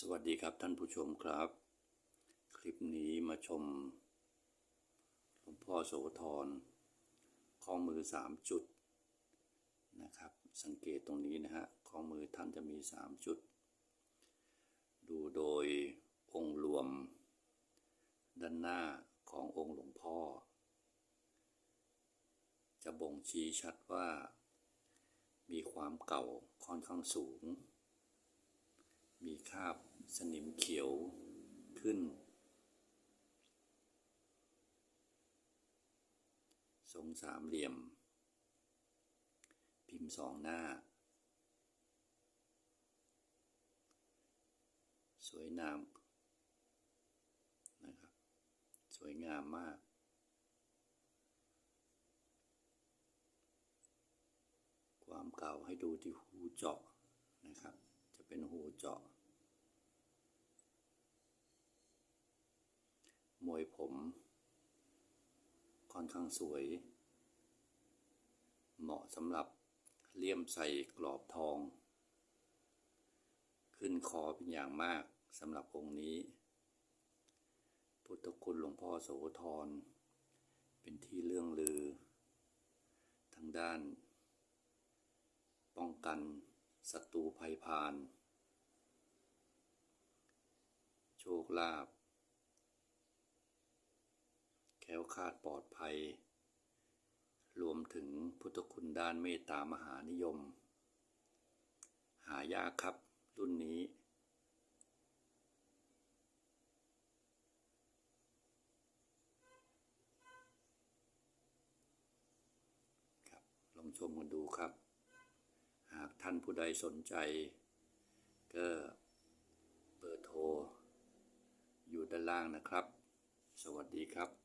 สวัสดีครับท่านผู้ชมครับ คลิปนี้มาชมหลวงพ่อโสธรข้อมือสามจุดนะครับ สังเกตตรงนี้นะฮะข้อมือท่านจะมีสามจุด ดูโดยองค์รวม ด้านหน้าขององค์หลวงพ่อ จะบ่งชี้ชัดว่า มีความเก่าค่อนข้างสูง มีคราบสนิมเขียวขึ้น ทรงสามเหลี่ยม พิมพ์สองหน้า สวยงามนะครับ สวยงามมากความเก่าให้ดูที่หูเจาะนะครับ จะเป็นหูเจาะ มวยผม ค่อนข้างสวย เหมาะสำหรับเลี่ยมใส่กรอบทอง ขึ้นคอเป็นอย่างมากสำหรับองค์นี้ พุทธคุณหลวงพ่อโสธร เป็นที่เรื่องลือ ทางด้าน ป้องกันศัตรูภัยพาน โชคลาภ ล้วคลาดปลอดภัย รวมถึงพุทธคุณด้านเมตตามหานิยม หายากครับรุ่นนี้ ครับลองชมกันดูครับ หากท่านผู้ใดสนใจ ก็เบอร์โทร อยู่ด้านล่างนะครับ สวัสดีครับ